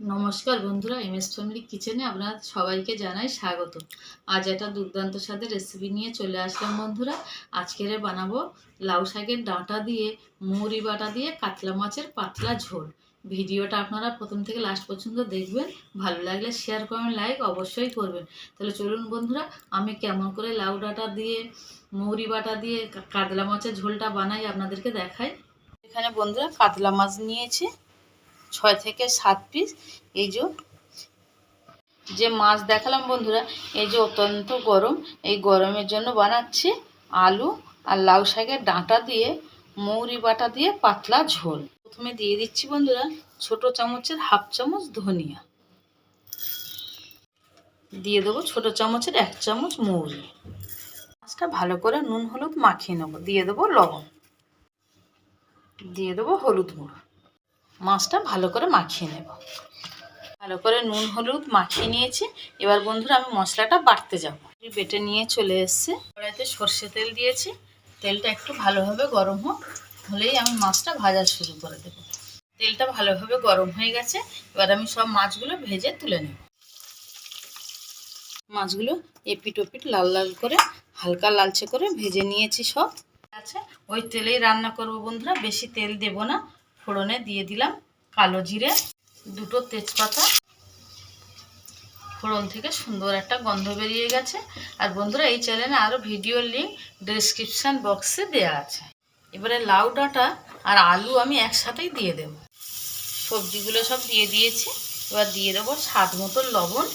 নমস্কার বন্ধুরা M S family কিচেনে আপনার সবাইকে জানাই স্বাগত। আজ একটা দুর্দান্ত স্বাদের রেসিপি নিয়ে চলে আসলাম বন্ধুরা। আজকের বানাবো লাউ শাকের ডাঁটা দিয়ে মুড়ি বাটা দিয়ে কাতলা মাছের পাতলা ঝোল। ভিডিওটা আপনারা প্রথম থেকে লাস্ট পর্যন্ত দেখবেন। ভালো লাগলে শেয়ার করবেন লাইক অবশ্যই করবেন। তাহলে চলুন বন্ধুরা, আমি কেমন করে লাউ ডাঁটা দিয়ে মুড়ি বাটা দিয়ে কাতলা মাছের ঝোলটা বানাই আপনাদেরকে দেখাই। এখানে বন্ধুরা কাতলা মাছ নিয়েছি। ছয় থেকে সাত পিস এই যে মাছ দেখালাম বন্ধুরা, এই যে অত্যন্ত গরম, এই গরমের জন্য বানাচ্ছি আলু আর লাউ শাকের ডাঁটা দিয়ে, মৌরি বাটা দিয়ে পাতলা ঝোল। প্রথমে দিয়ে দিচ্ছি বন্ধুরা ছোট চামচের হাফ চামচ ধনিয়া। দিয়ে দেবো ছোট চামচের এক চামচ মৌরি। মাছটা ভালো করে নুন হলুদ মাখিয়ে নেব। দিয়ে দেবো লবণ। দিয়ে দেবো হলুদ গুঁড়ো। মাছটা ভালো করে মাখিয়ে নেব। ভালো করে নুন, হলুদ মাখিয়ে নিয়েছি। এবার বন্ধুরা আমি মশলাটা বাটতে যাব। বেটে নিয়ে চলে এসছে। কড়াইতে সর্ষে তেল দিয়েছি। তেলটা একটু ভালোভাবে গরম হোক, হলেই আমি মাছটা ভাজা শুরু করে দেব। তেলটা ভালোভাবে গরম হয়ে গেছে। এবার আমি সব মাছগুলো ভেজে তুলে নেব। মাছগুলো এপিট ওপিট, লাল লাল করে, হালকা লালচে করে ভেজে নিয়েছি সব। আছে? ওই তেলেই রান্না করব বন্ধুরা। বেশি তেল দেব না। ফোড়নে দিয়ে দিলাম কালো জিরে, দুটো তেজপাতা। ফোড়ন থেকে সুন্দর একটা গন্ধ বেরিয়ে গেছে। আর বন্ধুরা, এই চ্যানেলে আরও ভিডিওর লিঙ্ক ডেসক্রিপশান বক্সে দেওয়া আছে। এবারে লাউ ডাঁটা আর আলু আমি একসাথেই দিয়ে দেব। সবজিগুলো সব দিয়ে দিয়েছি। এবার দিয়ে দেবো স্বাদ মতো লবণ।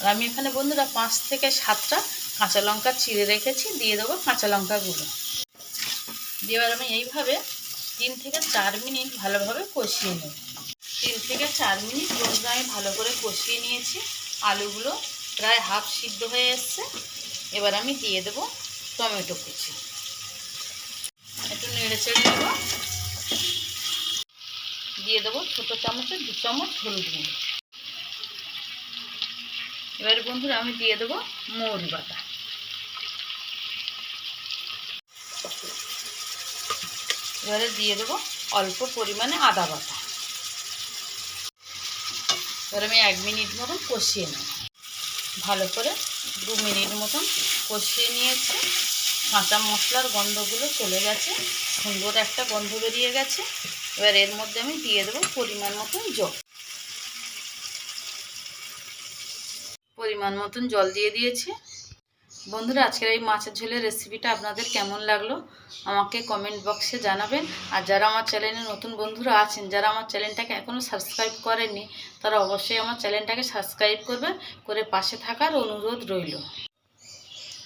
আর আমি এখানে বন্ধুরা পাঁচ থেকে সাতটা কাঁচা লঙ্কা চিড়ে রেখেছি। দিয়ে দেবো কাঁচা লঙ্কাগুলো। দিয়ে এবার আমি এইভাবে তিন থেকে চার মিনিট ভালোভাবে কষিয়ে নেব। তিন থেকে চার মিনিট বন্ধুরা আমি ভালো করে কষিয়ে নিয়েছি। আলুগুলো প্রায় হাফ সিদ্ধ হয়ে এসছে। এবার আমি দিয়ে দেব টমেটো কুচি। একটু নেড়ে চেড়ে নেব। দিয়ে দেবো ছোটো চামচে দু চামচ হলুদ গুঁড়ো। এবারে বন্ধুরা আমি দিয়ে দেবো মৌরি বাটা। এবারে দিয়ে দেবো অল্প পরিমাণে আদা বাটা। এবার আমি এক মিনিট মতন কষিয়ে নেব। ভালো করে দু মিনিট মতন কষিয়ে নিয়েছি। কাঁচা মশলার গন্ধগুলো চলে গেছে, সুন্দর একটা গন্ধ বেরিয়ে গেছে। এবার এর মধ্যে আমি দিয়ে দেবো পরিমাণ মতন জল। পরিমাণ মতন জল দিয়ে দিয়েছি। বন্ধুরা, আজকের এই মাছের ঝোলের রেসিপিটা আপনাদের কেমন লাগল? আমাকে কমেন্ট বক্সে জানাবেন। আর যারা আমার চ্যানেলে নতুন বন্ধুরা আছেন, যারা আমার চ্যানেলটাকে এখনও সাবস্ক্রাইব করেননি, তারা অবশ্যই আমার চ্যানেলটাকে সাবস্ক্রাইব করবেন, করে পাশে থাকার অনুরোধ রইল।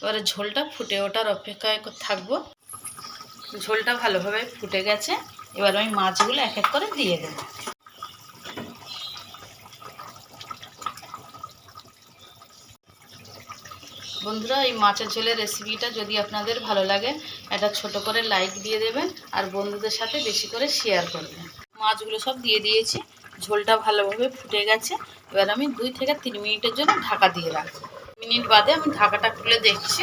এবারে ঝোলটা ফুটে ওঠার অপেক্ষায় থাকব। ঝোলটা ভালোভাবে ফুটে গেছে। এবার আমি মাছগুলো এক এক করে দিয়ে দেবো। বন্ধুরা, এই মাছের ঝোলের রেসিপিটা যদি আপনাদের ভালো লাগে, একটা ছোট করে লাইক দিয়ে দেবেন আর বন্ধুদের সাথে বেশি করে শেয়ার করবেন। মাছগুলো সব দিয়ে দিয়েছি, ঝোলটা ভালোভাবে ফুটে গেছে। এবার আমি দুই থেকে তিন মিনিটের জন্য ঢাকা দিয়ে রাখব। মিনিট বাদে আমি ঢাকাটা খুলে দেখছি।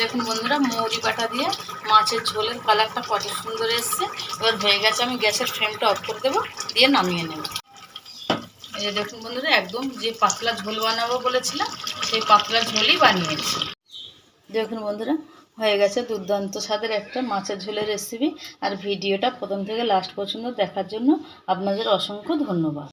দেখুন বন্ধুরা, মৌরি বাটা দিয়ে মাছের ঝোলের কালারটা কত সুন্দর এসছে। এবার হয়ে গেছে, আমি গ্যাসের ফ্লেমটা অফ করে দেবো, দিয়ে নামিয়ে নেব। এই যে দেখুন বন্ধুরা, একদম যে পাতলা ঝোল বানাবো বলেছিলাম, সেই পাতলা ঝোলই বানিয়েছি। দেখুন বন্ধুরা, হয়ে গেছে দুর্দান্ত স্বাদের একটা মাছের ঝোলের রেসিপি আর ভিডিওটা প্রথম থেকে লাস্ট পর্যন্ত দেখার জন্য আপনাদের অসংখ্য ধন্যবাদ।